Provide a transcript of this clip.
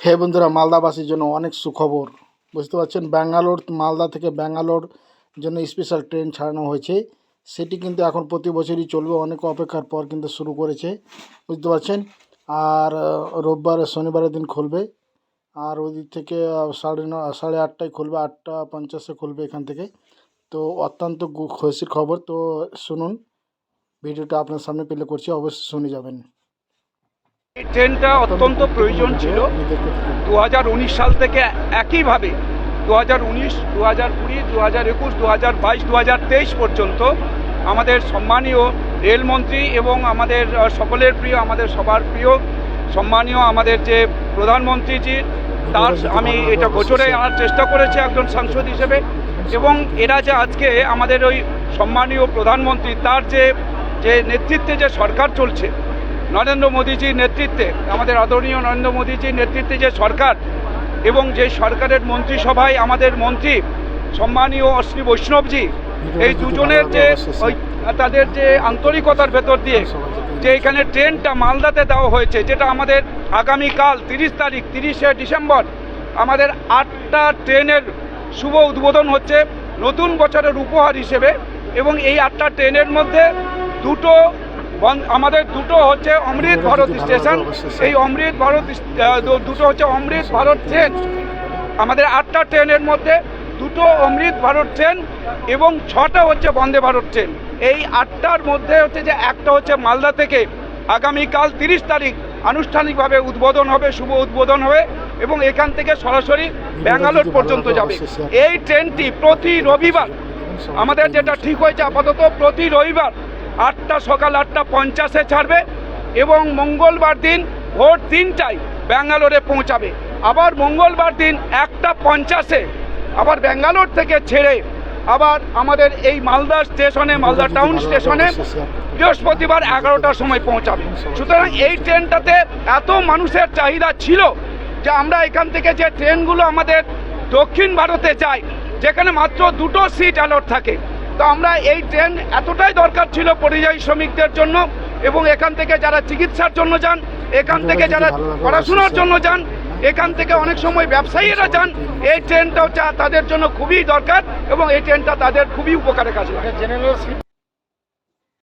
হে বন্ধুরা, মালদাবাসীর জন্য অনেক সুখবর। বুঝতে পারছেন? ব্যাঙ্গালোর, মালদা থেকে ব্যাঙ্গালোর জন্য স্পেশাল ট্রেন ছাড়ানো হয়েছে। সেটি কিন্তু এখন প্রতি বছরই চলবে, অনেক অপেক্ষার পর কিন্তু শুরু করেছে। বুঝতে পারছেন? আর রোববার শনিবারের দিন খুলবে। আর ওই দিক থেকে সাড়ে ন, সাড়ে আটটায় খুলবে, আটটা পঞ্চাশে খুলবে এখান থেকে। তো অত্যন্ত খুশির খবর। তো শুনুন, ভিডিওটা আপনার সামনে পেলে করছি, অবশ্যই শুনে যাবেন। এই ট্রেনটা অত্যন্ত প্রয়োজন ছিল। দু সাল থেকে একইভাবে দু হাজার উনিশ দু হাজার কুড়ি দু হাজার একুশ দু হাজার বাইশ দু হাজার তেইশ পর্যন্ত আমাদের সম্মানীয় রেলমন্ত্রী এবং আমাদের সকলের প্রিয়, আমাদের সবার প্রিয়, সম্মানীয় আমাদের যে প্রধানমন্ত্রীজি, তার আমি এটা গোচরে আনার চেষ্টা করেছি একজন সাংসদ হিসেবে এবং এরা যে আজকে আমাদের ওই সম্মানীয় প্রধানমন্ত্রী, তার যে যে নেতৃত্বে যে সরকার চলছে নরেন্দ্র মোদীজির নেতৃত্বে, আমাদের আদরণীয় নরেন্দ্র মোদীজির নেতৃত্বে যে সরকার এবং যে সরকারের মন্ত্রিসভায় আমাদের মন্ত্রী সম্মানীয় অশ্রী বৈষ্ণবজি, এই দুজনের যে তাদের যে আন্তরিকতার ভেতর দিয়ে যে এখানে ট্রেনটা মালদাতে দেওয়া হয়েছে, যেটা আমাদের আগামীকাল তিরিশ তারিখ, তিরিশে ডিসেম্বর, আমাদের আটটা ট্রেনের শুভ উদ্বোধন হচ্ছে, নতুন বছরের উপহার হিসেবে এবং এই আটটা ট্রেনের মধ্যে দুটো আমাদের দুটো হচ্ছে অমৃত ভারত স্টেশন। এই অমৃত ভারত দুটো হচ্ছে অমৃত ভারত ট্রেন। আমাদের আটটা ট্রেনের মধ্যে দুটো অমৃত ভারত ট্রেন এবং ছটা হচ্ছে বন্দে ভারত ট্রেন। এই আটটার মধ্যে হচ্ছে যে একটা হচ্ছে মালদা থেকে আগামীকাল তিরিশ তারিখ আনুষ্ঠানিকভাবে উদ্বোধন হবে শুভ উদ্বোধন হবে এবং এখান থেকে সরাসরি ব্যাঙ্গালোর পর্যন্ত যাবে। এই ট্রেনটি প্রতি রবিবার আমাদের যেটা ঠিক হয়েছে আপাতত প্রতি রবিবার আটটা সকাল আটটা পঞ্চাশে ছাড়বে এবং মঙ্গলবার দিন ভোর তিনটায় ব্যাঙ্গালোরে পৌঁছাবে। আবার মঙ্গলবার দিন একটা পঞ্চাশে আবার ব্যাঙ্গালোর থেকে ছেড়ে আবার আমাদের এই মালদা স্টেশনে মালদা টাউন স্টেশনে বৃহস্পতিবার এগারোটার সময় পৌঁছাবে। সুতরাং এই ট্রেনটাতে এত মানুষের চাহিদা ছিল যে আমরা এখান থেকে যে ট্রেনগুলো আমাদের দক্ষিণ ভারতে যায় যেখানে মাত্র দুটো সিট অ্যালট থাকে তো আমরা এই ট্রেন এতটাই দরকার ছিল পরিযায়ী শ্রমিকদের জন্য এবং এখান থেকে যারা চিকিৎসার জন্য যান এখান থেকে যারা পড়াশোনার জন্য যান এখান থেকে অনেক সময় ব্যবসায়ীরা যান এই ট্রেনটাও চা তাদের জন্য খুবই দরকার এবং এই ট্রেনটা তাদের খুবই উপকারে কাজ লাগে।